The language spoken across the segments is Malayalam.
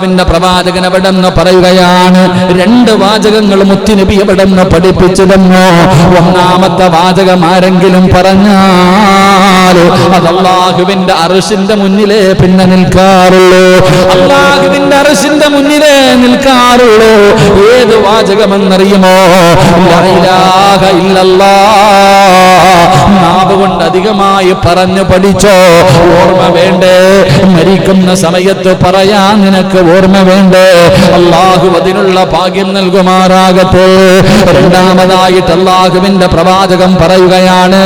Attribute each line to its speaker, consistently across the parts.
Speaker 1: ിന്റെ പ്രവാചകൻ എവിടെന്ന് പറയുകയാണ്. രണ്ട് വാചകങ്ങൾ മുത്തുനബി എവിടെന്ന് നിന്ന് പഠിപ്പിച്ചു തന്നു ഒന്നാമത്തെ വാചകം ആരെങ്കിലും പറഞ്ഞാൽ അത് അള്ളാഹുവിന്റെ അറുഷിന്റെ മുന്നിലേ പിന്നെ നിൽക്കാറുള്ളൂ. അള്ളാഹുവിന്റെ അറിശിന്റെ മുന്നിലേ നിൽക്കാറുള്ളൂ. ഏത് വാചകമെന്നറിയുമോ? ലാ ഇലാഹ ഇല്ലല്ലാഹ് നാവ് കൊണ്ട് അധികമായി പറഞ്ഞു പഠിച്ചോ? ഓർമ്മ വേണ്ടേ? മരിക്കുന്ന സമയത്ത് പറയാൻ നിനക്ക് ഓർമ്മ വേണ്ടേ? അള്ളാഹു അതിനുള്ള ഭാഗ്യം നൽകുമാറാകട്ടെ. രണ്ടാമതായിട്ട് അള്ളാഹുവിന്റെ പ്രവാചകം പറയുകയാണ്.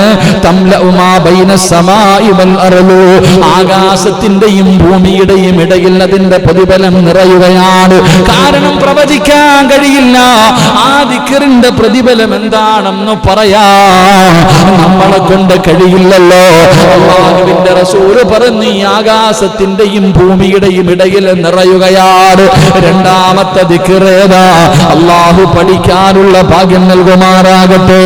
Speaker 1: ആകാശത്തിന്റെയും ഭൂമിയുടെയും ഇടയിൽ അതിന്റെ പ്രതിഫലം നിറയുകയാണ്. കാരണം പ്രവചിക്കാൻ കഴിയില്ല. ആ ദിക്കറിന്റെ പ്രതിഫലം എന്താണെന്ന് പറയാ. നമ്മളെ കൊണ്ട് കഴിയില്ലല്ലോ. അള്ളാഹുവിന്റെ റസൂൽ പറഞ്ഞു ഈ ആകാശത്തിന്റെയും ഭൂമിയുടെയും ഇടയിൽ നിറയുകയാണ്. രണ്ടാമത്തെ ദിക്കറേതാ അള്ളാഹു പഠിക്കാനുള്ള ഭാഗ്യം നൽകുമാറാകട്ടെ.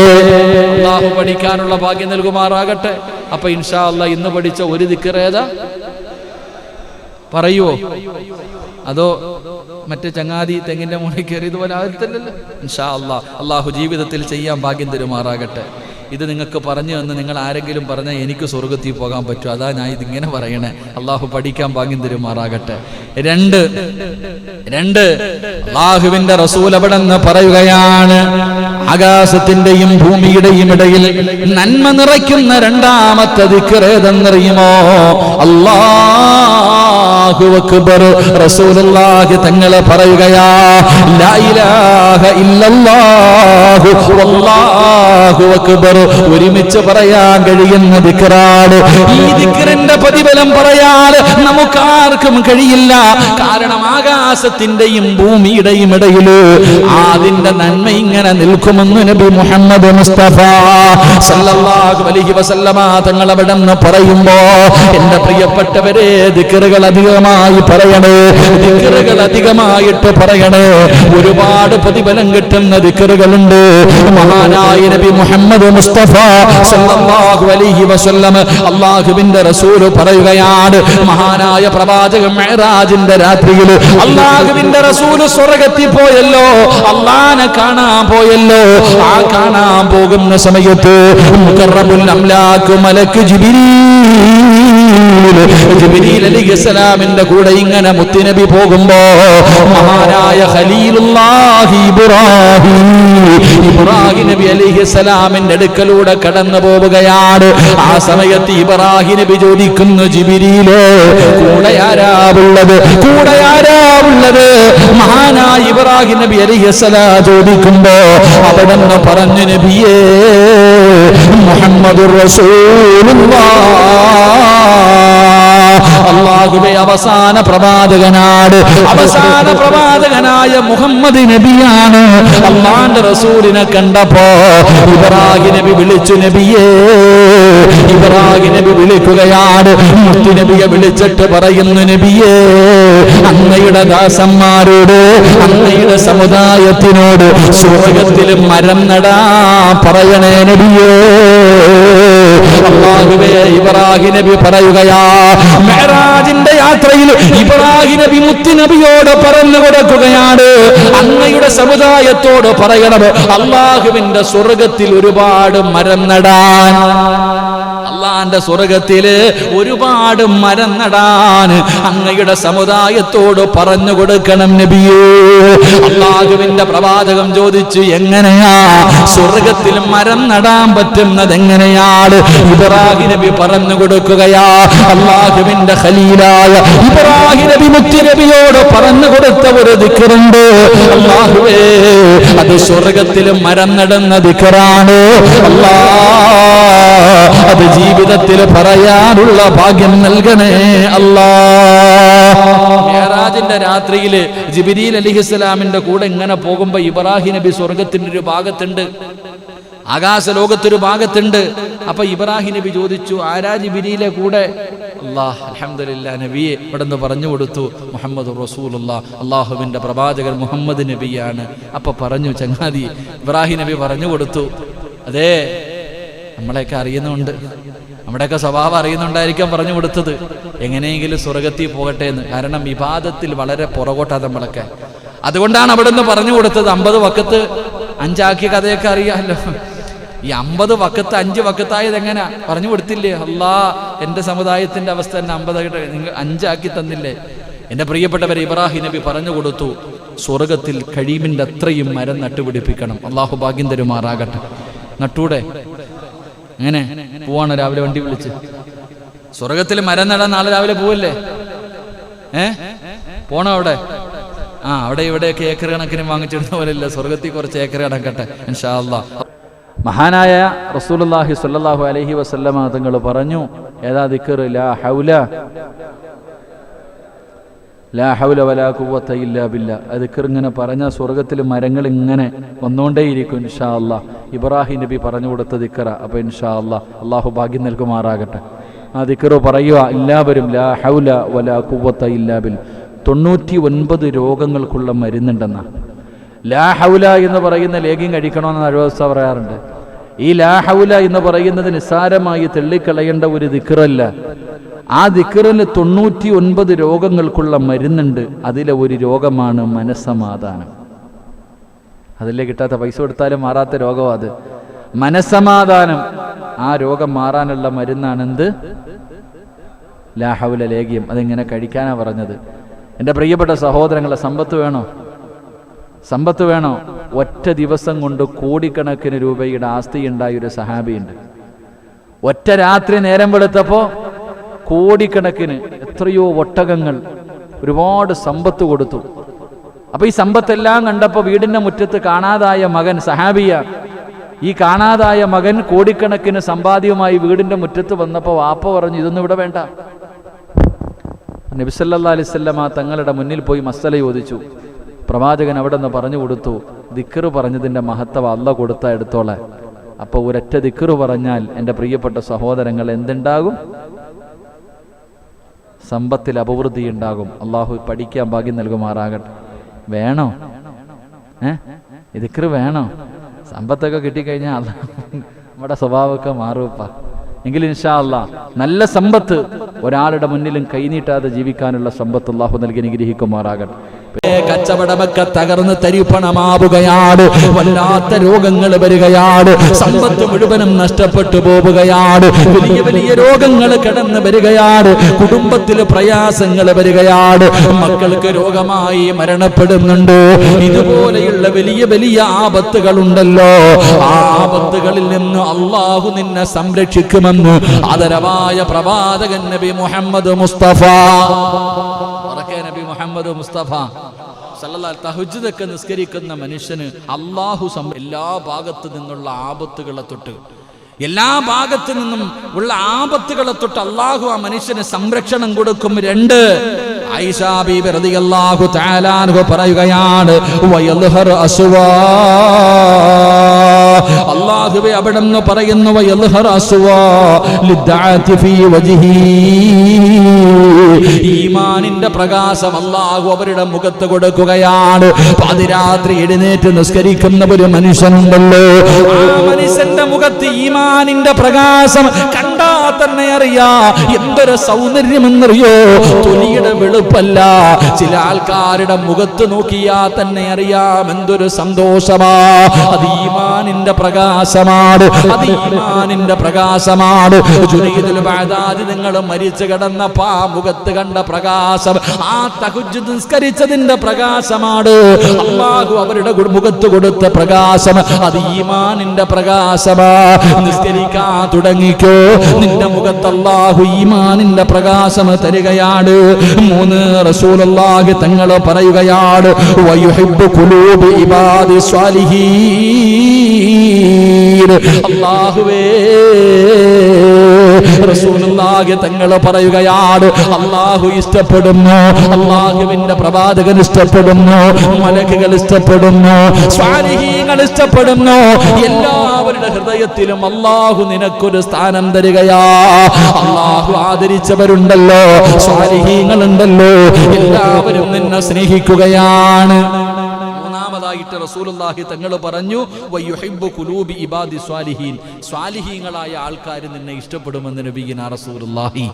Speaker 1: അള്ളാഹു പഠിക്കാനുള്ള ഭാഗ്യം നൽകുമാറാകട്ടെ. അപ്പൊ ഇൻഷാ അല്ല ഇന്ന് പഠിച്ച ഒരു ദിക്കറേതാ പറയുവോ അതോ മറ്റേ ചങ്ങാതി തെങ്ങിന്റെ മുകളിൽ കയറിയതുപോലെ ആകത്തില്ലല്ലോ. ഇൻഷാ അല്ലാ അള്ളാഹു ജീവിതത്തിൽ ചെയ്യാൻ ഭാഗ്യം തരുമാറാകട്ടെ. ഇത് നിങ്ങൾക്ക് പറഞ്ഞു എന്ന് നിങ്ങൾ ആരെങ്കിലും പറഞ്ഞാൽ എനിക്ക് സ്വർഗത്തിൽ പോകാൻ പറ്റും. അതാ ഞാൻ ഇതിങ്ങനെ പറയണേ. അള്ളാഹു പഠിക്കാൻ ഭാഗ്യം തരുമാറാകട്ടെ. രണ്ട് രണ്ട് അള്ളാഹുവിന്റെ റസൂൽ അവിടെ നിന്ന് പറയുകയാണ് ആകാശത്തിന്റെയും ഭൂമിയുടെയും ഇടയിൽ നന്മ നിറയ്ക്കുന്ന രണ്ടാമത്തെ ദിക്കറേതെന്നറിയുമോ അല്ലാഹു അക്ബർ റസൂലുള്ളാഹി തങ്ങളെ പറയുകയാ ലാ ഇലാഹ ഇല്ലല്ലാഹു അക്ബർ. ഒരുമിച്ച് പറയാൻ കഴിയുന്ന ദിക്റാണ്. ഈ ദിക്കറിന്റെ പ്രതിഫലം പറയാൻ നമുക്ക് ആർക്കും കഴിയില്ല. കാരണം ആകാശത്തിന്റെയും ഭൂമിയുടെയും ഇടയിൽ അതിന്റെ നന്മ ഇങ്ങനെ നിൽക്കുമെന്ന് നബി മുഹമ്മദ് മുസ്തഫ സല്ലല്ലാഹു അലൈഹി വസല്ലമ തങ്ങൾ അവിടെ നിന്ന് പറയുമ്പോ എന്റെ പ്രിയപ്പെട്ടവരെ ദിക്കറുകൾ അധികമായി പറയണേ ദിക്കറുകൾ അധികമായിട്ട് പറയണേ. ഒരുപാട് പ്രതിഫലം കിട്ടുന്ന ദിക്കറുകളുണ്ട് മഹാനായ നബി മുഹമ്മദ് മുസ്തഫ സല്ലല്ലാഹു അലൈഹി വസല്ലം അല്ലാഹുവിന്റെ റസൂൽ പറയുകയാണ്. മഹാനായ പ്രവാചകൻ മെഹറാജിന്റെ രാത്രിയിൽ അല്ലാഹുവിന്റെ റസൂൽ സ്വർഗത്തിൽ പോയല്ലോ. അള്ളാനെ കാണാൻ പോയല്ലോ. ആ കാണാൻ പോകുന്ന സമയത്ത് മുഖറബുൽ അംലാക്കു മലക്ക് ജിബിരീ അലൈഹിസ്സലാമിന്റെ കൂടെ ഇങ്ങനെ മുത്തുനബി പോകുമ്പോ മഹാനായ ഖലീലുല്ലാഹി ഇബ്രാഹിം ഇബ്രാഹിം നബി അലൈഹിസ്സലാമിന്റെ അടുക്കലൂടെ കടന്നു പോവുകയാണ്. ആ സമയത്ത് ഇബ്രാഹിം നബി ചോദിക്കുന്നു ജിബിരിയിലോ കൂടെ ആരാവുള്ളത്? കൂടെ ആരാവുള്ളത്? മഹാനായ ഇബ്രാഹിം നബി അലൈഹിസ്സലാ ചോദിക്കുമ്പോ അവിടെ നിന്ന് പറഞ്ഞു നബിയേ മുഹമ്മദ് റസൂലുള്ളാഹ് അള്ളാഹുബെ അവസാന പ്രവാചകനാട്. അവസാന പ്രവാചകനായ മുഹമ്മദ് നബിയാണ്. അള്ളാന്റെ റസൂലിനെ കണ്ടപ്പോ ഇബ്രാഹിം നബി വിളിച്ചു നബിയേ ഇബ്രാഹിം നബി വിളിക്കുകയാണ്. മുത്തി നബിയെ വിളിച്ചിട്ട് പറയുന്നു നബിയേ അങ്ങയുടെ ദാസന്മാരോട് അങ്ങയുടെ സമുദായത്തിനോട് സ്വർഗത്തിൽ മരം നടാ പറയണേ നബിയേ. അള്ളാഹുവേ ഇബ്രാഹിം നബി പറയുകയാ മെഹറാജിന്റെ യാത്രയിൽ ഇബ്രാഹിം നബി മുത്തി നബിയോട് പറഞ്ഞു കൊടുക്കുകയാണ്. അങ്ങയുടെ സമുദായത്തോട് പറയണം അള്ളാഹുവിന്റെ സ്വർഗത്തിൽ ഒരുപാട് മരം നടാൻ. അള്ളാന്റെ സ്വർഗത്തിൽ ഒരുപാട് മരം നടാൻ അങ്ങയുടെ സമുദായത്തോട് പറഞ്ഞു കൊടുക്കണം നബിയേ. അള്ളാഹുവിന്റെ പ്രവാചകം ചോദിച്ചു എങ്ങനെയാ? സ്വർഗത്തിൽ മരം നടാൻ പറ്റുന്നത് എങ്ങനെയാണ്? ഇബ്രാഹിം നബി പറഞ്ഞു കൊടുക്കുകയാ അള്ളാഹുവിന്റെ ഖലീലായ ഇബ്രാഹിം നബി മുത്തി നബിയോട് പറഞ്ഞു കൊടുത്ത ഒരു ദിക്കറുണ്ട്. അള്ളാഹുവേ അത് സ്വർഗത്തിൽ മരം നടന്ന ദിക്കറാണ്. അല്ലാ അത് ജീവിതത്തിൽ പറയാനുള്ള ഭാഗ്യം നൽകണേ അല്ലാ. രാത്രിയിൽ ജിബിരിൽ അലിഹിസ്ലാമിന്റെ കൂടെ ഇങ്ങനെ പോകുമ്പോ ഇബ്രാഹിം നബി സ്വർഗത്തിന്റെ ഒരു ഭാഗത്തുണ്ട്. ആകാശ ലോകത്തൊരു ഭാഗത്തുണ്ട്. അപ്പൊ ഇബ്രാഹിം നബി ചോദിച്ചു ആരാ ജിബിരിയിലെ കൂടെ? നബിയെ. ഇവിടുന്ന് പറഞ്ഞു കൊടുത്തു മുഹമ്മദ് റസൂലുള്ള അള്ളാഹുവിന്റെ പ്രവാചകൻ മുഹമ്മദ് നബിയാണ്. അപ്പൊ പറഞ്ഞു ചങ്ങാതി ഇബ്രാഹിം നബി പറഞ്ഞു കൊടുത്തു. അതെ നമ്മളെയൊക്കെ അറിയുന്നുണ്ട്. നമ്മുടെയൊക്കെ സ്വഭാവം അറിയുന്നുണ്ടായിരിക്കാം പറഞ്ഞു കൊടുത്തത്. എങ്ങനെയെങ്കിലും സ്വർഗത്തിൽ പോകട്ടെ എന്ന്. കാരണം വിവാദത്തിൽ വളരെ പുറകോട്ടാ നമ്മളൊക്കെ. അതുകൊണ്ടാണ് അവിടെ നിന്ന് പറഞ്ഞു കൊടുത്തത്. അമ്പത് വക്കത്ത് അഞ്ചാക്കിയ കഥയൊക്കെ അറിയാമല്ലോ ഈ അമ്പത് വക്കത്ത് അഞ്ച് വക്കത്തായത് എങ്ങനെ? പറഞ്ഞു കൊടുത്തില്ലേ? അല്ലാ എന്റെ സമുദായത്തിന്റെ അവസ്ഥ തന്നെ അമ്പത് അഞ്ചാക്കി തന്നില്ലേ? എന്റെ പ്രിയപ്പെട്ടവർ ഇബ്രാഹിം നബി പറഞ്ഞു കൊടുത്തു സ്വർഗത്തിൽ കഴിവിന്റെ അത്രയും മരം നട്ടുപിടിപ്പിക്കണം. അള്ളാഹു ഭാഗ്യം തരുമാറാകട്ടെ. നട്ടൂടെ? അങ്ങനെ പോവാണ് രാവിലെ വണ്ടി വിളിച്ച്. സ്വർഗത്തിൽ മരം നടാൻ നാളെ രാവിലെ പോവല്ലേ? ഏ? പോണോ അവിടെ? ആ അവിടെ ഇവിടെയൊക്കെ ഏക്കർ കണക്കിന് വാങ്ങിച്ചിടുന്ന പോലെയല്ല. സ്വർഗത്തിൽ കുറച്ച് ഏക്കർ കണക്കട്ടെ ഇൻഷാ അല്ലാ മഹാനായ റസൂലുള്ളാഹി സ്വല്ലല്ലാഹു അലൈഹി വസല്ലമ തങ്ങൾ പറഞ്ഞു ഏതാ ദിക്കർ ലാ ഹൗല. ലാ ഹൗല വലാ ഖുവത ഇല്ലാ ബില്ലാ. അത് ഇങ്ങനെ പറഞ്ഞ സ്വർഗത്തിൽ മരങ്ങൾ ഇങ്ങനെ വന്നുകൊണ്ടേയിരിക്കും ഇൻഷാ അല്ലാ ഇബ്രാഹിം നബി പറഞ്ഞു കൊടുത്ത ദിക്കറ. അപ്പോൾ ഇൻഷാ അല്ലാ അള്ളാഹു ഭാഗ്യം നൽകുമാറാകട്ടെ. ആ ദിക്കറു പറയുക എല്ലാവരും ലാ ഹൗല വലാ ഖുവത ഇല്ലാ ബിൽ തൊണ്ണൂറ്റി ഒൻപത് രോഗങ്ങൾക്കുള്ള മരുന്നുണ്ടെന്നാ. ലാ ഹൗല എന്ന് പറയുന്ന ലേഖ്യം കഴിക്കണമെന്ന് അഴുവസ്ഥ പറയാറുണ്ട്. ഈ ലാ ഹൗല എന്ന് പറയുന്നത് നിസ്സാരമായി തെള്ളിക്കളയേണ്ട ഒരു ദിക്റല്ല ആ ദിക്കറിന് തൊണ്ണൂറ്റി ഒൻപത് രോഗങ്ങൾക്കുള്ള മരുന്നുണ്ട്. അതിലെ ഒരു രോഗമാണ് മനസ്സമാധാനം. അതിലെ കിട്ടാത്ത പൈസ കൊടുത്താലും മാറാത്ത രോഗമാണ് അത്. മനസ്സമാധാനം. ആ രോഗം മാറാനുള്ള മരുന്നാണെന്ത്? ലാഹൗല ലേഖ്യം അതെങ്ങനെ കഴിക്കാനാ പറഞ്ഞത്? എന്റെ പ്രിയപ്പെട്ട സഹോദരങ്ങളെ സമ്പത്ത് വേണോ? സമ്പത്ത് വേണോ? ഒറ്റ ദിവസം കൊണ്ട് കോടിക്കണക്കിന് രൂപയുടെ ആസ്തി ഉണ്ടായ ഒരു സഹാബിയുണ്ട്. ഒറ്റ രാത്രി നേരം വെളുത്തപ്പോൾ കോടിക്കണക്കിന് എത്രയോ ഒട്ടകങ്ങൾ ഒരുപാട് സമ്പത്ത് കൊടുത്തു. അപ്പൊ ഈ സമ്പത്തെല്ലാം കണ്ടപ്പോൾ വീടിന്റെ മുറ്റത്ത് കാണാതായ മകൻ സഹാബിയ ഈ കാണാതായ മകൻ കോടിക്കണക്കിന് സമ്പാദ്യവുമായി വീടിന്റെ മുറ്റത്ത് വന്നപ്പോൾ വാപ്പ പറഞ്ഞു ഇതൊന്നും ഇവിടെ വേണ്ട. നബിസല്ലാ അലിസ്വല്ലമ തങ്ങളുടെ മുന്നിൽ പോയി മസല ചോദിച്ചു. പ്രവാചകൻ അവിടെ നിന്ന് പറഞ്ഞു കൊടുത്തു ദിക്കറ് പറഞ്ഞതിന്റെ മഹത്വം അല്ല കൊടുത്ത എടുത്തോളെ അപ്പോൾ ഒരൊറ്റ ദിക്കറ് പറഞ്ഞാൽ എന്റെ പ്രിയപ്പെട്ട സഹോദരങ്ങൾ എന്തുണ്ടാകും? സമ്പത്തിൽ അപവൃദ്ധി ഉണ്ടാകും. അള്ളാഹു പഠിക്കാൻ ഭാഗ്യം നൽകുമാറാകട്ടെ. വേണോ? ഏ? ദിക്കറ് വേണോ? സമ്പത്തൊക്കെ കിട്ടിക്കഴിഞ്ഞാൽ നമ്മുടെ സ്വഭാവമൊക്കെ മാറുപ്പ എങ്കിൽ ഇൻഷാ അല്ല നല്ല സമ്പത്ത് ഒരാളുടെ മുന്നിലും കൈനീട്ടാതെ ജീവിക്കാനുള്ള സമ്പത്ത് അള്ളാഹു നൽകി അനുഗ്രഹിക്കുമാറാകട്ടെ. കച്ചവടമൊക്കെ തകർന്ന് തരിപ്പണമാവുകയാണ് വല്ലാത്ത രോഗങ്ങൾ വരികയാണ്. സമ്പത്ത് മുഴുവനും നഷ്ടപ്പെട്ടു പോവുകയാണ്. വലിയ വലിയ രോഗങ്ങൾ കടന്നു വരികയാണ്. കുടുംബത്തിൽ പ്രയാസങ്ങൾ വരികയാണ്. മക്കൾക്ക് രോഗമായി മരണപ്പെടുന്നുണ്ട്. ഇതുപോലെയുള്ള വലിയ വലിയ ആപത്തുകളുണ്ടല്ലോ. ആ ആപത്തുകളിൽ നിന്ന് അള്ളാഹു നിന്നെ സംരക്ഷിക്കുമെന്ന് ആദരവായ പ്രവാചകൻ നബി മുഹമ്മദ് മുസ്തഫ. മുഹമ്മദ് മുസ്തഫ തഹജ്ജുദൊക്കെ നിസ്കരിക്കുന്ന മനുഷ്യന് അള്ളാഹു എല്ലാ ഭാഗത്തു നിന്നുള്ള ആപത്തുകളെ തൊട്ട് എല്ലാ ഭാഗത്തു നിന്നും ഉള്ള ആപത്തുകളെ തൊട്ട് അള്ളാഹു ആ മനുഷ്യന് സംരക്ഷണം കൊടുക്കും. രണ്ട് അൻഹു പറയുകയാണ് പറയുന്നു വയൽഹർ ഈമാനിന്റെ പ്രകാശം അള്ളാഹു അവരുടെ മുഖത്ത് കൊടുക്കുകയാണ്. പാതിരാത്രി എഴുന്നേറ്റ് നിസ്കരിക്കുന്ന ഒരു മനുഷ്യനുണ്ടല്ലോ. ആ മനുഷ്യന്റെ മുഖത്ത് ഈമാനിന്റെ പ്രകാശം കണ്ടാ തന്നെ അറിയാ. എന്തൊരു സൗന്ദര്യമെന്നറിയോ? തൊലിയുടെ വെളുപ്പല്ല. ചില ആൾക്കാരുടെ മുഖത്ത് നോക്കിയാ തന്നെ അറിയാം എന്തൊരു സന്തോഷമാ. അത് ഈമാനിന്റെ പ്രകാശമാണ്. അത് ഈമാനിന്റെ പ്രകാശമാണ്. നിങ്ങൾ മരിച്ചു കിടന്നപ്പാ മുഖത്ത് കണ്ട പ്രകാശം ആ തഹജ്ജുദ് നിസ്കരിച്ചതിന്റെ പ്രകാശമാണ്. അള്ളാഹു അവരുടെ മുഖത്ത് കൊടുത്ത പ്രകാശം. അത് ഈമാനിന്റെ പ്രകാശമാ. നിസ്കരിക്കാൻ തുടങ്ങിക്കോ. നിന്റെ മുഖത്ത് അള്ളാഹു ഈമാനിന്റെ പ്രകാശം തരികയാണ്. മൂന്ന് റസൂലുള്ളാഹി തങ്ങൾ പറയുകയാണ്. വയുഹിബ്ബു ഖുലൂബി ഇബാദി സ്വാലിഹീൻ. അല്ലാഹുവേ റസൂലുള്ളാഹി തങ്ങൾ പറയുകയാണ് അള്ളാഹു ഇഷ്ടപ്പെടുന്നു അള്ളാഹുവിന്റെ പ്രവാചകൻ ഇഷ്ടപ്പെടുന്നു മലക്കുകൾ ഇഷ്ടപ്പെടുന്നു സ്വാലിഹീങ്ങൾ ഇഷ്ടപ്പെടുന്നു എല്ലാവരുടെ ഹൃദയത്തിലും അള്ളാഹു നിനക്കൊരു സ്ഥാനം തരികയാ. അള്ളാഹു ആദരിച്ചവരുണ്ടല്ലോ സ്വാലിഹീങ്ങളുണ്ടല്ലോ എല്ലാവരും നിന്നെ സ്നേഹിക്കുകയാണ്. മൂന്നാമതായി റസൂലുല്ലാഹി തങ്ങൾ പറഞ്ഞു വയുഹിബ്ബു കുലൂബി ഇബാദി സ്വാലിഹീൻ. സ്വാലിഹീങ്ങളായ ആൾക്കാർ നിന്നെ ഇഷ്ടപ്പെടുമെന്ന് നബീന റസൂലുള്ളാഹി.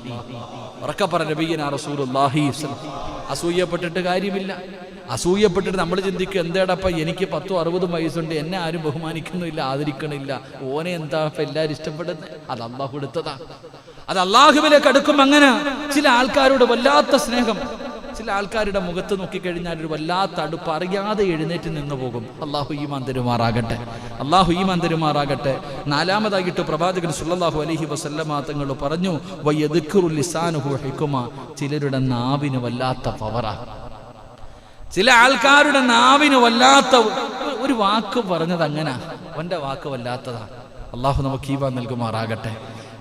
Speaker 1: ഉറക്കെ പറ നബീന റസൂലുള്ളാഹി. അസൂയപ്പെട്ടിട്ട് കാര്യമില്ല. അസൂയപ്പെട്ടിട്ട് നമ്മൾ ചിന്തിക്കും എന്തേടപ്പ എനിക്ക് പത്തും അറുപതും വയസ്സുണ്ട് എന്നെ ആരും ബഹുമാനിക്കുന്നില്ല ആദരിക്കണില്ല. ഓനെ എന്താ ഇപ്പം എല്ലാവരും ഇഷ്ടപ്പെടുന്നത് അത് അള്ളാഹു എടുത്തതാ. അത് അള്ളാഹുവിലേക്ക് അടുക്കും അങ്ങനെ ചില ആൾക്കാരോട് വല്ലാത്ത സ്നേഹം. ചില ആൾക്കാരുടെ മുഖത്ത് നോക്കിക്കഴിഞ്ഞാൽ ഒരു വല്ലാത്ത അടുപ്പ് അറിയാതെ എഴുന്നേറ്റ് നിന്ന് പോകും. അള്ളാഹു ഈ തരുമാറാകട്ടെ. അള്ളാഹു ഈ തരുമാറാകട്ടെ. നാലാമതായിട്ട് പ്രവാചകൻ സുല്ലാഹു അലഹി വസല്ലമ തങ്ങൾ പറഞ്ഞു ചിലരുടെ നാവിന് വല്ലാത്ത പവറാ. ചില ആൾക്കാരുടെ നാവിന് വല്ലാത്ത ഒരു വാക്ക് പറഞ്ഞത് അങ്ങനെ. അവന്റെ വാക്ക് വല്ലാത്തതാണ് അള്ളാഹു നമുക്ക് ഈവ നൽകുമാറാകട്ടെ.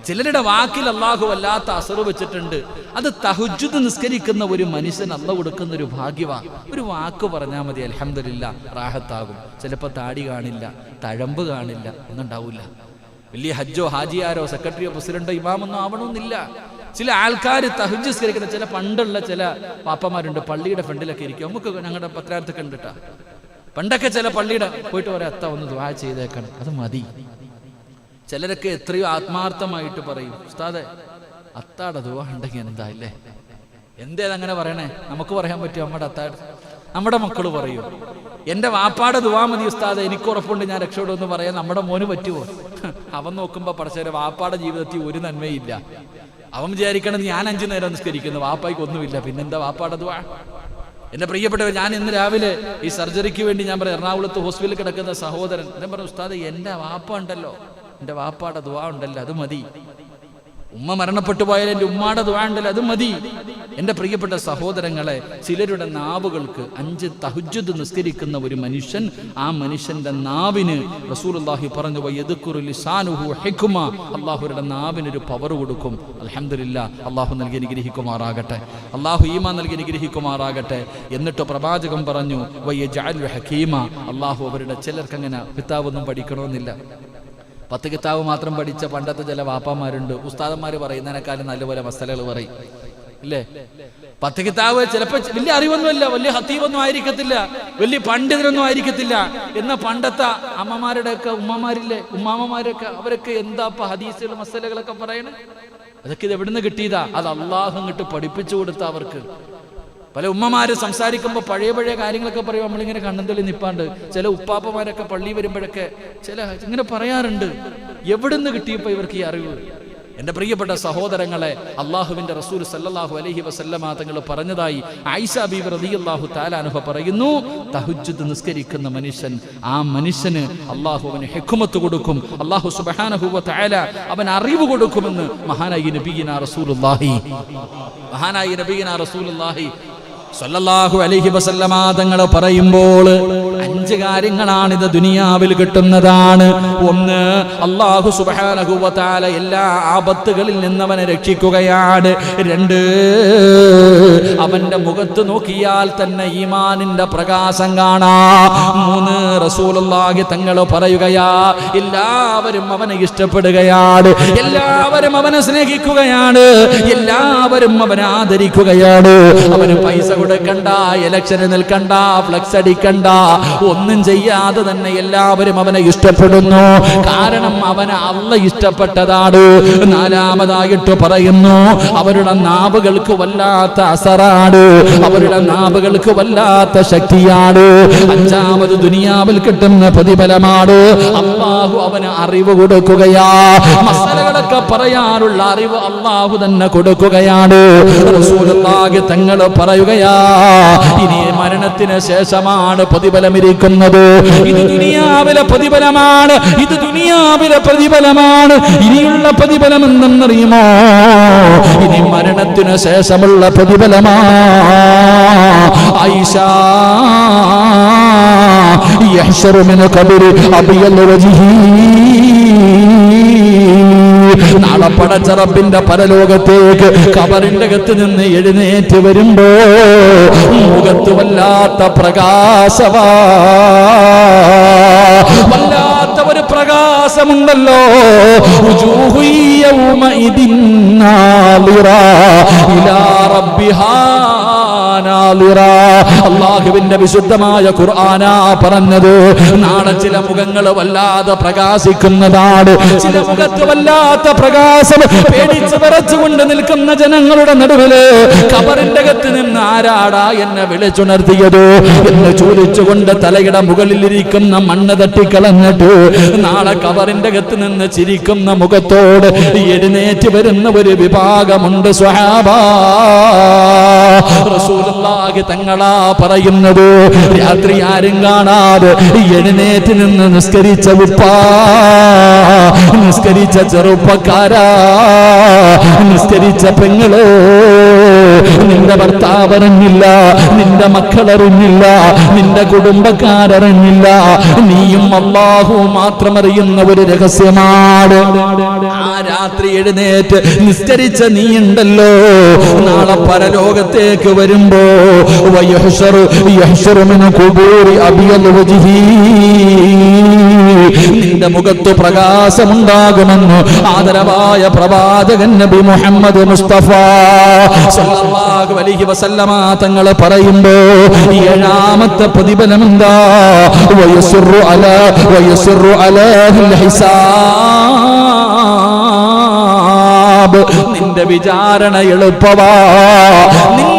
Speaker 1: ചിലരുടെ വാക്കിൽ അള്ളാഹു വല്ലാത്ത അസറ് വെച്ചിട്ടുണ്ട്. അത് തഹുജുദ് നിസ്കരിക്കുന്ന ഒരു മനുഷ്യൻ അല്ല കൊടുക്കുന്ന ഒരു ഭാഗ്യമാണ് ഒരു വാക്ക് പറഞ്ഞാൽ മതി അലഹമില്ല റാഹത്താകും. ചിലപ്പോൾ താടി കാണില്ല തഴമ്പ് കാണില്ല ഒന്നും ഉണ്ടാവില്ല വലിയ ഹജ്ജോ ഹാജിയാരോ സെക്രട്ടറിയോ പ്രസിഡന്റോ ഇമാമൊന്നും ആവണമെന്നില്ല ചില ആൾക്കാർ തഹുജ് നിസ്കരിക്കുന്ന ചില പണ്ടുള്ള ചില പാപ്പമാരുണ്ട് പള്ളിയുടെ ഫ്രണ്ടിലൊക്കെ ഇരിക്കും. നമുക്ക് ഞങ്ങളുടെ പത്രാർത്ഥ കണ്ടിട്ടാ പണ്ടൊക്കെ ചില പള്ളിയുടെ പോയിട്ട് പറയാം അത്ത ഒന്ന് ദ്വാ ചെയ്തേക്കണം. അത് മതി. ചിലരൊക്കെ എത്രയോ ആത്മാർത്ഥമായിട്ട് പറയും ഉസ്താദെ അത്താടെ ദുവ ഉണ്ടെങ്കിൽ എന്താ ഇല്ലേ എന്തേത് അങ്ങനെ പറയണേ? നമുക്ക് പറയാൻ പറ്റും നമ്മുടെ അത്താട് നമ്മുടെ മക്കൾ പറയൂ എന്റെ വാപ്പാടെ ദുവാ മതി ഉസ്താദ് എനിക്ക് ഉറപ്പുണ്ട് ഞാൻ രക്ഷപ്പെടുമെന്ന് പറയാൻ നമ്മുടെ മോന് പറ്റുമോ? അവൻ നോക്കുമ്പോ പടച്ചേരെ വാപ്പാടെ ജീവിതത്തിൽ ഒരു നന്മയില്ല. അവൻ വിചാരിക്കണം ഞാൻ അഞ്ചു നേരം നിസ്കരിക്കുന്നു വാപ്പായ്ക്ക് ഒന്നുമില്ല. പിന്നെന്താ വാപ്പാടെ ദുവാ എന്റെ പ്രിയപ്പെട്ടവർ ഞാൻ ഇന്ന് രാവിലെ ഈ സർജറിക്ക് വേണ്ടി ഞാൻ പറയാം എറണാകുളത്ത് ഹോസ്പിറ്റലിൽ കിടക്കുന്ന സഹോദരൻ ഞാൻ പറഞ്ഞു ഉസ്താദ് എന്റെ വാപ്പ ഉണ്ടല്ലോ. എന്റെ വാപ്പാടെ ദുവാ ഉണ്ടല്ലോ അത് മതി. ഉമ്മ മരണപ്പെട്ടു പോയാൽ എന്റെ ഉമ്മാടെ ദുവാ ഉണ്ടല്ലോ അത് മതി. എന്റെ പ്രിയപ്പെട്ട സഹോദരങ്ങളെ ചിലരുടെ നാവുകൾക്ക് അഞ്ച് തഹുജുദ് നിസ്കരിക്കുന്ന ഒരു മനുഷ്യൻ ആ മനുഷ്യന്റെ നാവിന് റസൂലുള്ളാഹി പറഞ്ഞു ഹിക്മ. അള്ളാഹുരുടെ നാവിനൊരു പവർ കൊടുക്കും. അലഹമില്ല അള്ളാഹു നൽകി അനുഗ്രഹിക്കുമാറാകട്ടെ. അള്ളാഹു ഈമ നൽകി അനുഗ്രഹിക്കുമാറാകട്ടെ. എന്നിട്ട് പ്രവാചകം പറഞ്ഞു വയ്യ ജാൽ ഹക്കീമ അള്ളാഹു അവരുടെ ചിലർക്കങ്ങനെ പിതാവൊന്നും പഠിക്കണമെന്നില്ല. പത്ത് കിതാബ് മാത്രം പഠിച്ച പണ്ടത്തെ ചില വാപ്പാമാരുണ്ട് ഉസ്താദന്മാർ പറയുന്നതിനേക്കാളും നല്ലപോലെ മസലകൾ പറയും. ഇല്ലേ? പത്ത് കിതാബ് ചിലപ്പോൾ വലിയ അറിവൊന്നുമില്ല വലിയ ഹത്തീബൊന്നും ആയിരിക്കത്തില്ല വലിയ പണ്ഡിതരൊന്നും ആയിരിക്കത്തില്ല. എന്ന പണ്ടത്തെ അമ്മമാരുടെ ഒക്കെ ഉമ്മമാരില്ലേ ഉമ്മാമ്മമാരൊക്കെ അവരൊക്കെ എന്താ ഇപ്പൊ ഹദീസുകൾ മസലകളൊക്കെ പറയണേ? അതൊക്കെ ഇത് എവിടുന്ന് കിട്ടിയതാ? അത് അള്ളാഹു ഇങ്ങോട്ട് പഠിപ്പിച്ചു കൊടുത്ത അവർക്ക്. പല ഉമ്മമാര് സംസാരിക്കുമ്പോൾ പഴയ പഴയ കാര്യങ്ങളൊക്കെ പറയും. നമ്മളിങ്ങനെ കണ്ണും തെളി നിപ്പാണ്ട് ചില ഉപ്പാപ്പമാരൊക്കെ പള്ളി വരുമ്പോഴൊക്കെ ചില ഇങ്ങനെ പറയാറുണ്ട്. എവിടുന്ന് കിട്ടിയപ്പോ ഇവർക്ക് ഈ അറിവ്? എന്റെ പ്രിയപ്പെട്ട സഹോദരങ്ങളെ അള്ളാഹുവിന്റെ റസൂൽ സല്ലാഹു അലഹി വസല്ലമ തങ്ങൾ പറഞ്ഞതായി ആയിഷ ബീബി റളിയല്ലാഹു താലാനുഹ പറയുന്നു തഹുജുദ് നിസ്കരിക്കുന്ന മനുഷ്യൻ ആ മനുഷ്യന് അള്ളാഹുവിന് ഹെക്കുമത്ത് കൊടുക്കും. അള്ളാഹു സുബ്ഹാനഹു താല അവൻ അറിവ് കൊടുക്കുമെന്ന് മഹാനായി നബീന റസൂലുള്ളാഹി. മഹാനായി നബീന റസൂലുള്ളാഹി സല്ലല്ലാഹു അലൈഹി വസല്ലമ തങ്ങൾ പറയുമ്പോൾ അഞ്ച് കാര്യങ്ങളാണ് ഇത് ദുനിയാവിൽ കിട്ടുന്നതാണ്. ഒന്ന് അള്ളാഹു സുബാനഹുവത്താല എല്ലാ ആപത്തുകളിൽ നിന്നവനെ രക്ഷിക്കുകയാണ്. രണ്ട് അവന്റെ മുഖത്ത് നോക്കിയാൽ തന്നെ ഈമാനിന്റെ പ്രകാശം കാണാ. മൂന്ന് റസൂലുള്ളാഹി തങ്ങൾ പറയുകയാ എല്ലാവരും അവനെ ഇഷ്ടപ്പെടുകയാണ്. എല്ലാവരും അവനെ സ്നേഹിക്കുകയാണ്. എല്ലാവരും അവനെ ആദരിക്കുകയാണ്. അവന് പൈസ കൊടുക്കണ്ട ഇലക്ഷന് നിൽക്കണ്ട ഫ്ലക്സ് അടിക്കണ്ട ഒന്നും ചെയ്യാതെ തന്നെ എല്ലാവരും അവനെ ഇഷ്ടപ്പെടുന്നു. കാരണം അവനെ അല്ല ഇഷ്ടപ്പെട്ടതാണ്. നാലാമതായിട്ട് പറയുന്നു അവരുടെ നാവുകൾക്ക് വല്ലാത്ത അസറാണ്. അവരുടെ നാവുകൾക്ക് വല്ലാത്ത ശക്തിയാണ്. അഞ്ചാമത് ദുനിയാവിൽ കിട്ടുന്ന പ്രതിഫലമാണ്. അള്ളാഹു അവന് അറിവ് കൊടുക്കുകയാ. മസലകളൊക്കെ പറയാനുള്ള അറിവ് അള്ളാഹു തന്നെ കൊടുക്കുകയാണ്. തങ്ങൾ പറയുകയാ ഇനി മരണത്തിന് ശേഷമാണ് പ്രതിഫലം ഇരിക്കുന്നത് ഇത് ദുനിയാവിലെ പ്രതിഫലമാണ് ഇത് ദുനിയാവിലെ പ്രതിഫലമാണ് ഇനിയുള്ള പ്രതിഫലം എന്തെന്നറിയുമോ ഇനി മരണത്തിന് ശേഷമുള്ള പ്രതിഫലമാ ഐഷ يحشر من قبر أبيض وجهه നാളെ പടച്ചറപ്പിന്റെ പരലോകത്തേക്ക് കബറിന്റെ അകത്ത് നിന്ന് എഴുന്നേറ്റ് വരുമ്പോ മുഖത്ത് വല്ലാത്ത പ്രകാശവാ വല്ലാത്ത ഒരു പ്രകാശമുണ്ടല്ലോ ഇതിന്നാളിറ ഇലാ റബ്ബിഹാ. അള്ളാഹുവിന്റെ വിശുദ്ധമായ ഖുർആനാ പറഞ്ഞത് നാളെ ചില മുഖങ്ങൾ വല്ലാതെ പ്രകാശിക്കുന്നതാണ്. ചില മുഖത്ത് വല്ലാത്ത പ്രകാശം പേടിച്ച് വിറച്ചുകൊണ്ട് നിൽക്കുന്ന ജനങ്ങളുടെ നടുവിൽ കബറിന്റെ അകത്ത് നിന്ന് ആരാടാ എന്നെ വിളിച്ചുണർത്തിയത് എന്ന് ചോദിച്ചുകൊണ്ട് തലയുടെ മുകളിലിരിക്കുന്ന മണ്ണ് തട്ടിക്കളഞ്ഞിട്ട് നാളെ കബറിന്റെ അകത്ത് നിന്ന് ചിരിക്കുന്ന മുഖത്തോട് എഴുന്നേറ്റ് വരുന്ന ഒരു വിഭാഗമുണ്ട് സ്വഹാബാ. റസൂലുള്ളാഹി തങ്ങളാ പറയുന്നത്. രാത്രി ആരും കാണാതെ എഴുന്നേറ്റ് നിന്ന് നിസ്കരിച്ച ഉപ്പാ നിസ്കരിച്ച ചെറുപ്പക്കാരാ നിസ്കരിച്ച പെങ്ങളോ നിന്റെ ഭർത്താവ് അറിഞ്ഞില്ല നിന്റെ മക്കളറിഞ്ഞില്ല നിന്റെ കുടുംബക്കാരറിഞ്ഞില്ല. നീയും അള്ളാഹുവും മാത്രം അറിയുന്ന ഒരു രഹസ്യമാണ്. ആ രാത്രി എഴുന്നേറ്റ് നിസ്കരിച്ച നീ ഉണ്ടല്ലോ നാളെ പരലോകത്തേക്ക് വരുമ്പോ വജ്ഹി. നിന്റെ മുഖത്ത് പ്രകാശമുണ്ടാകുമെന്ന് ആദരവായ പ്രവാചകൻ നബി മുഹമ്മദ് മുസ്തഫ അലൈഹി വസല്ലമ തങ്ങൾ പറയുമ്പോ ഏഴാമത്തെ പ്രതിഫലം എന്താ വയസുറു അല വയസുറു അല നിന്റെ വിചാരണ എളുപ്പവാ.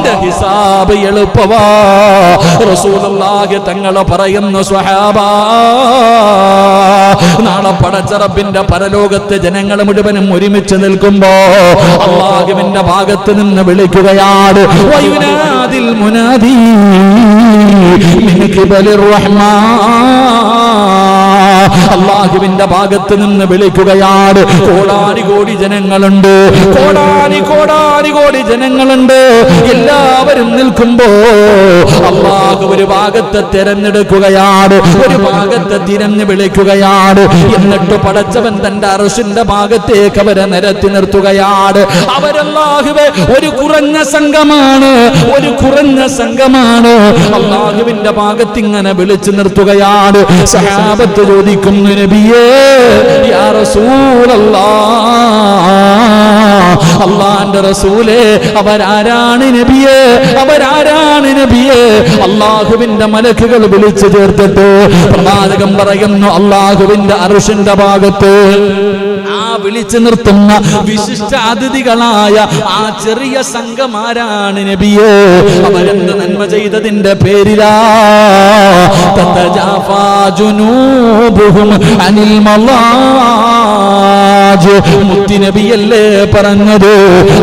Speaker 1: നിന്റെ ഹിസാബ് എളുപ്പവാ. റസൂലുള്ളാഹി തങ്ങളെ പറയുന്നു സ്വഹാബാ നാളെ പടച്ചറപ്പിന്റെ പരലോകത്ത് ജനങ്ങൾ മുഴുവനും ഒരുമിച്ച് നിൽക്കുമ്പോ അള്ളാഹുവിന്റെ ഭാഗത്ത് നിന്ന് വിളിക്കുകയാണ് വയുനാദിൽ മുനാദി അള്ളാഹുവിന്റെ ഭാഗത്ത് നിന്ന് വിളിക്കുകയാണ് കോടാനി കോടി ജനങ്ങളുണ്ട് കോടാനി കോടാനി കോടി ജനങ്ങളുണ്ട് എല്ലാവരും നിൽക്കുമ്പോ അള്ളാഹു ഒരു ഭാഗത്തെ തിരഞ്ഞെടുക്കുകയാണ് ഒരു ഭാഗത്തെ തിരഞ്ഞു വിളിക്കുകയാണ്. എന്നിട്ട് പടച്ചവൻ തന്റെ അറസിന്റെ ഭാഗത്തേക്ക് അവരെ നിരത്തി നിർത്തുകയാണ് അവരല്ലാഹുവെ ഒരു കുറഞ്ഞ സംഘമാണ്. ഒരു കുറഞ്ഞ സംഘമാണ്. അള്ളാഹുവിന്റെ ഭാഗത്ത് ഇങ്ങനെ വിളിച്ചു നിർത്തുകയാണ് സഹാബത്ത് ചോദിക്കുന്നു നബിയേ യാ റസൂലല്ലാ അള്ളാന്റെ റസൂലേ അവരാരാണ് നബിയേ? അവരാരാണ് നബിയേ? അള്ളാഹുവിന്റെ മലക്കുകൾ വിളിച്ചു ചേർത്തിട്ട് പ്രവാചകം പറയുന്നു അള്ളാഹുവിന്റെ അറുഷിന്റെ ഭാഗത്ത്. ആ വിളിച്ചു നിർത്തുന്ന വിശിഷ്ട അതിഥികളായ ആ ചെറിയ സംഘമാരാണ് നബിയേ. അവരെന്ത് നന്മ ചെയ്തതിന്റെ പേരിലാ. തത്തജാഫാ ജുനൂബുഹും അനിൽ മുത്തിനബിയല്ലേ പറഞ്ഞത്?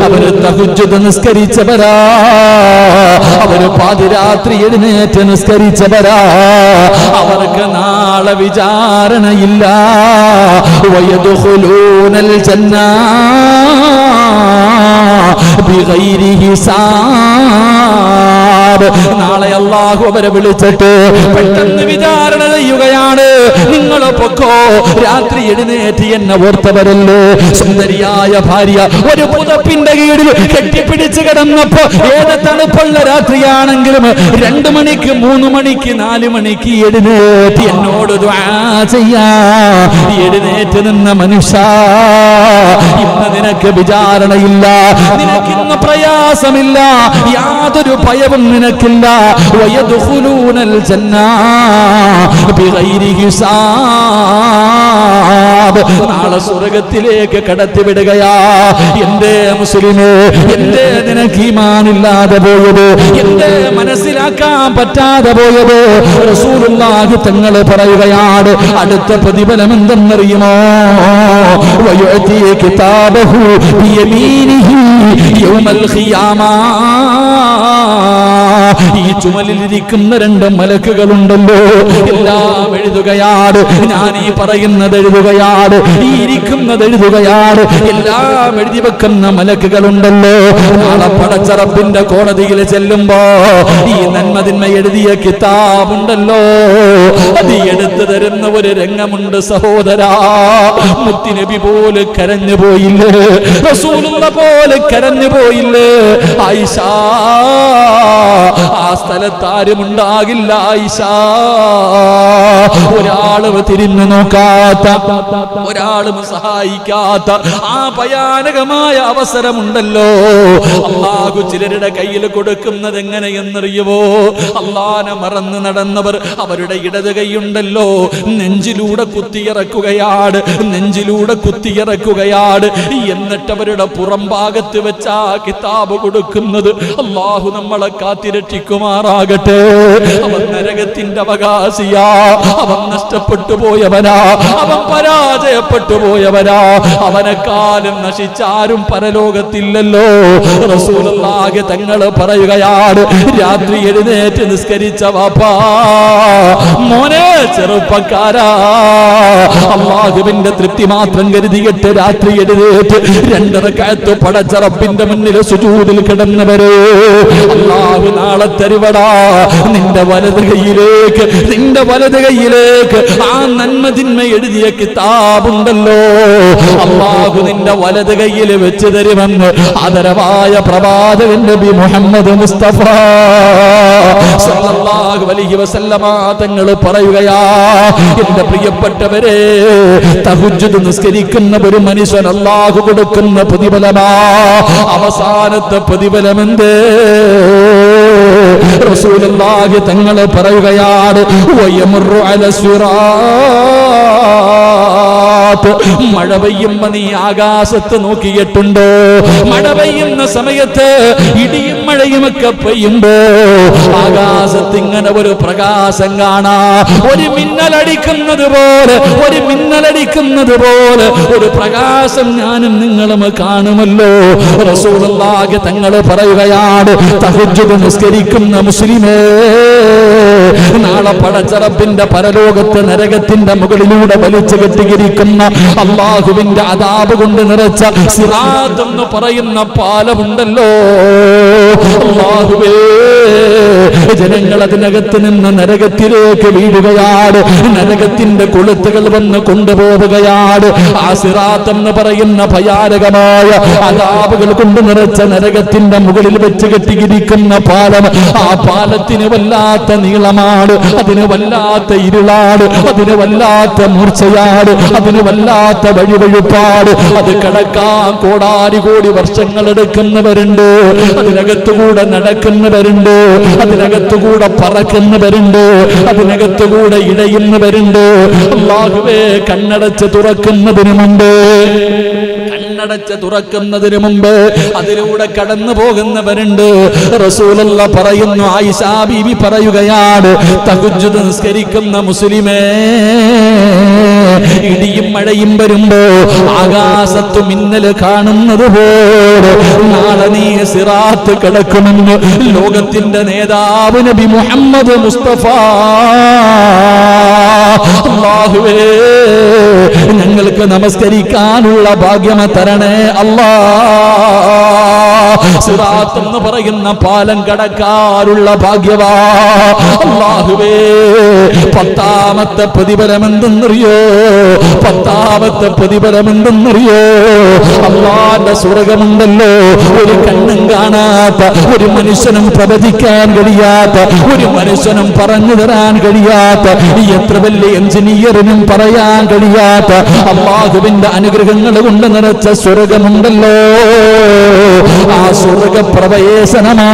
Speaker 1: അവർ തഹുജുദ് നിസ്കരിച്ചവരാ. അവർ പാതിരാത്രി എഴുന്നേറ്റ് നിസ്കരിച്ചവരാ. അവർക്ക് നാളെ വിചാരണയില്ല. വയതുഹുലൂനൽ ഹിസാബ്. നാളെ അള്ളാഹു അവരെ വിളിച്ചിട്ട് പെട്ടെന്ന് വിചാരണ ചെയ്യുകയാണ്. നിങ്ങൾ പൊക്കോ രാത്രി എഴുന്നേറ്റ് എന്നെ ഓർത്തവരല്ലേ. സുന്ദരിയായ ഭാര്യ ഒരു പുതപ്പിന്റെ കീഴിൽ കെട്ടിപ്പിടിച്ച് കിടന്നപ്പോ ഏത് തണുപ്പുള്ള രാത്രിയാണെങ്കിലും രണ്ടു മണിക്ക് മൂന്ന് മണിക്ക് നാല് മണിക്ക് എഴുന്നേറ്റ് എന്നോട് ചെയ്യാ. എഴുന്നേറ്റ് നിന്ന മനുഷ്യ ഇന്ന് നിനക്ക് വിചാരണയില്ല നിനക്കിന്ന് പ്രയാസമില്ല യാതൊരു ഭയവും നിനക്കില്ല. വയതുഹുലൂനൽ ജന്നാ ബിഗൈരി ഹിസാബ് നാളെ സ്വർഗത്തിലേക്ക് കടത്തിവിടുകയാ. എന്റെ മുസ്ലിമേ എന്റെ നിനക്ക് ഈമാനില്ലാതെ പോയത് എന്റെ മനസ്സിലാക്കാൻ പറ്റാതെ പോയത് റസൂലുള്ളാഹി തങ്ങൾ പറയുകയാണ്. അടുത്ത പ്രതിഫലം എന്തെന്നറിയുമോ? ബിയമീനിഹി യൗമൽ ഖിയാമാ. ഈ ചുമലിലിരിക്കുന്ന രണ്ട് മലക്കുകളുണ്ടല്ലോ. എല്ലാം എഴുതുകയാണ്. ഞാൻ ഈ പറയുന്നത് എഴുതുകയാണ്. ഈ ഇരിക്കുന്നത് എഴുതുകയാണ്. എല്ലാം എഴുതി വെക്കുന്ന മലക്കുകളുണ്ടല്ലോ. നാളെ പടച്ചറപ്പിന്റെ കോടതിയിൽ ചെല്ലുമ്പോ ഈ നന്മതിന്മ എഴുതിയ കിതാബുണ്ടല്ലോ. അത് എടുത്തു തരുന്ന ഒരു രംഗമുണ്ട് സഹോദരാ. മുത്തിനബി പോലെ കരഞ്ഞു പോയില്ലേ? റസൂലുള്ള പോലെ കരഞ്ഞു പോയില്ലേ? ആയിഷ ആ സ്ഥലത്ത് ആരുമുണ്ടാകില്ല ആയിഷ ഒരാളും തിരിഞ്ഞു നോക്കാത്ത ഒരാളും സഹായിക്കാത്ത ആ ഭയാനകമായ അവസരമുണ്ടല്ലോ. അള്ളാഹു ചിലരുടെ കയ്യിൽ കൊടുക്കുന്നത് എങ്ങനെയെന്നറിയുവോ? അള്ളാനെ മറന്ന് നടന്നവർ അവരുടെ ഇടത് കൈയുണ്ടല്ലോ. നെഞ്ചിലൂടെ കുത്തിയിറക്കുകയാണ് നെഞ്ചിലൂടെ കുത്തിയിറക്കുകയാണ്. എന്നിട്ട് അവരുടെ പുറം ഭാഗത്ത് വെച്ച ആ കിതാബ് കൊടുക്കുന്നത് അള്ളാഹു നമ്മളെ കാത്തിരക്ഷിക്കുമാറാകട്ടെ. അവൻ നരകത്തിന്റെ അവകാശിയാ. അവൻ നഷ്ടപ്പെട്ടു പോയവനാ അവൻ പരാജയപ്പെട്ടു പോയവനാ അവനെക്കാലം നശിച്ചാരും പരലോകത്തില്ലല്ലോ. റസൂലുള്ളാഹി തങ്ങൾ പറയുകയാണ് രാത്രി എഴുന്നേറ്റ് നിസ്കരിച്ച വാപ്പാ മോനെ ചെറുപ്പക്കാരാ. അള്ളാഹുവിന്റെ തൃപ്തി മാത്രം കരുതിയിട്ട് രാത്രി എഴുന്നേറ്റ് രണ്ടര കയത്ത് പടച്ചറപ്പിന്റെ മുന്നിൽ സുജൂതിൽ കിടന്നവരെ അള്ളാഹു നാളെ തരുവടാ. നിന്റെ വലത് കൈയിലേക്ക് നിന്റെ വലത് കൈയിലേക്ക് ആ നന്മ തിന്മ എഴുതിയ കിതാബുണ്ടല്ലോ. അള്ളാഹു നിന്റെ വലത് കയ്യിൽ വെച്ച് തരുമെന്ന് ആദരവായ പ്രവാചകൻ നബി മുഹമ്മദ് മുസ്തഫ. വസല്ലമ തങ്ങൾ പറയുകയാ എന്റെ പ്രിയപ്പെട്ടവരെ തഹജ്ജുദ് നിസ്കരിക്കുന്ന ഒരു മനുഷ്യൻ അള്ളാഹു കൊടുക്കുന്ന പ്രതിഫലമാ. അവസാനത്തെ പ്രതിഫലം എന്തേ റസൂലുള്ളാഹി തങ്ങൾ പറയുകയാണ് അല സിറാത്ത് മഴ പെയ്യുമ്പോ നീ ആകാശത്ത് നോക്കിയിട്ടുണ്ടോ? മഴ പെയ്യുന്ന സമയത്ത് ഇടിയും മഴയും ഒക്കെ പെയ്യുമ്പോ ആകാശത്ത് ഇങ്ങനെ ഒരു പ്രകാശം കാണാ. ഒരു മിന്നലടിക്കുന്നത് പോലെ ഒരു മിന്നലടിക്കുന്നത് പോലെ ഒരു പ്രകാശം ഞാനും നിങ്ങളും കാണുമല്ലോ. റസൂലുള്ളാഹി തങ്ങൾ പറയുകയാണ് തഹജ്ജുദ് നിസ്കരിക്കുന്ന മുസ്ലിമേ നാളെ പടച്ചറപ്പിന്റെ പരലോകത്ത് നരകത്തിന്റെ മുകളിലൂടെ വലിച്ചു കെട്ടിയിരിക്കുന്ന അള്ളാഹുവിന്റെ അതാപ് കൊണ്ട് നിറച്ച സിറാത്ത് എന്ന് പറയുന്ന പാലമുണ്ടല്ലോ. അള്ളാഹുവേ ജനങ്ങൾ അതിനകത്ത് നിന്ന് നരകത്തിലേക്ക് വീഴുകയാണ്. നരകത്തിന്റെ കൊളുത്തുകൾ വന്ന് കൊണ്ടുപോവുകയാണ്. ആ സിറാത്ത് എന്ന് പറയുന്ന ഭയാനകമായ അതാപുകൾ കൊണ്ട് നിറച്ച നരകത്തിന്റെ മുകളിൽ വെച്ച് കെട്ടിയിരിക്കുന്ന പാലം ആ പാലത്തിന് വല്ലാത്ത നീളമാണ്. അതിന് വല്ലാത്ത ഇരുളാണ്. അതിന് വല്ലാത്ത മൂർച്ചയാണ്. അതിന് വല്ലാത്ത വഴിവഴുപ്പാട് അത് കടക്കാൻ കോടാരി കോടി വർഷങ്ങൾ എടുക്കുന്നവരുണ്ട്. അതിനകത്തുകൂടെ നടക്കുന്നവരുണ്ട്. അതിനകത്തുകൂടെ പറക്കുന്നവരുണ്ട് അതിനകത്തുകൂടെ ഇടയുന്നവരുണ്ട് അള്ളാഹുവേ കണ്ണടച്ച് തുറക്കുന്നതിന് മുമ്പ് കണ്ണടച്ച് തുറക്കുന്നതിന് മുമ്പ് അതിലൂടെ കടന്നു പോകുന്നവരുണ്ട് റസൂലല്ല പറയുന്നു ആയിഷാ ബീവി പറയുകയാണ് തകുജ് നിസ്കരിക്കുന്ന മുസ്ലിമേ ഇടിയും മഴയും വരുമ്പോ ആകാശത്തു മിന്നൽ കാണുന്നത് പോലെ നാളെ നീ സിറാത്ത് കിടക്കുമെന്ന് ലോകത്തിന്റെ നേതാവ് നബി മുഹമ്മദ് മുസ്തഫ. അല്ലാഹുവേ ഞങ്ങൾക്ക് നമസ്കരിക്കാനുള്ള ഭാഗ്യമ തരണേ അല്ലാ. സിറാത്ത് എന്ന് പറയുന്ന പാലം കടക്കാറുള്ള ഭാഗ്യവാ. അല്ലാഹുവേ പത്താമത്തെ പ്രതിഫലം എന്തെന്നറിയോ പത്താമത്തെ പ്രതിഫലം എന്തെന്നറിയോ അള്ളാന്റെ സ്വർഗമുണ്ടല്ലോ. ഒരു കണ്ണും കാണാത്ത ഒരു മനുഷ്യനും പ്രവചിക്കാൻ കഴിയാത്ത ഒരു മനുഷ്യനും പറഞ്ഞു തരാൻ കഴിയാത്ത എത്ര വലിയ എഞ്ചിനീയറിനും പറയാൻ കഴിയാത്ത അള്ളാഹുവിന്റെ അനുഗ്രഹങ്ങൾ കൊണ്ട് നിറച്ച സ്വർഗമുണ്ടല്ലോ. ആ സ്വർഗ പ്രവേശനമാ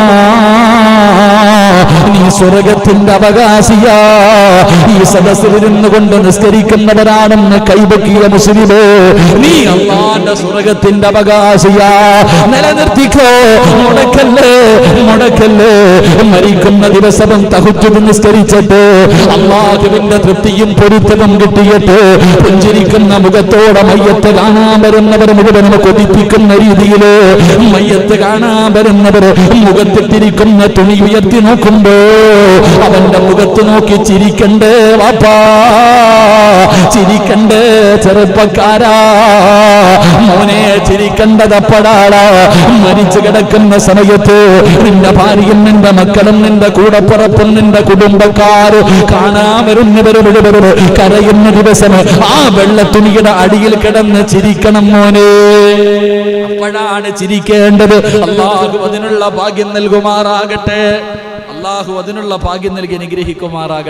Speaker 1: നീ സ്വർഗത്തിന്റെ അവകാശിയാ. ഈ സദസ്സിൽ ഇരുന്നു കൊണ്ട് നിസ്കരിക്കുന്നവരാണെന്ന് കൈപക്കിയ മുസ്ലിമേ നീ അള്ളാന്റെ സ്വർഗത്തിന്റെ അവകാശിയാ. നിലനിർത്തിക്കോ മുടക്കല്ലേ മുടക്കല്ലേ. മരിക്കുന്ന ദിവസവും തഹുറ്റും നിസ്കരിച്ചിട്ട് അള്ളാഹുവിന്റെ തൃപ്തിയും പൊരുത്തവും കിട്ടിയിട്ട് പുഞ്ചിരിക്കുന്ന മുഖത്തോടെ മയ്യത്ത് കാണാൻ വരുന്നവർ മുഴുവൻ കൊതിപ്പിക്കുന്ന രീതിയിൽ മയ്യത്ത് കാണാൻ വരുന്നവർ മുഖത്തിട്ടിരിക്കുന്ന തുണി ഉയർത്തി നോക്കുമ്പോ അവന്റെ മുഖത്ത് നോക്കി ചിരിക്കണ്ടേ വാപ്പാ. ചിരിക്കണ്ടേ ചെറുപ്പക്കാരാ. മോനെ ചിരിക്കണ്ടതപ്പടാളാ മരിച്ചു കിടക്കുന്ന സമയത്ത് നിന്റെ ഭാര്യയും നിന്റെ മക്കളും നിന്റെ കൂടപ്പുറപ്പും നിന്റെ കുടുംബക്കാര് കാണാൻ വരുന്നവരും മുഴുവരും കരയുന്ന ദിവസം ആ വെള്ള തുണിയുടെ അടിയിൽ കിടന്ന് ചിരിക്കണം മോനെ. അപ്പോഴാണ് ചിരിക്കേണ്ടത്. അതിനുള്ള ഭാഗ്യം നൽകുമാറാകട്ടെ. അള്ളാഹു അതിനുള്ള ഭാഗ്യം നൽകി അനുഗ്രഹിക്കുമാറാകട്ടെ.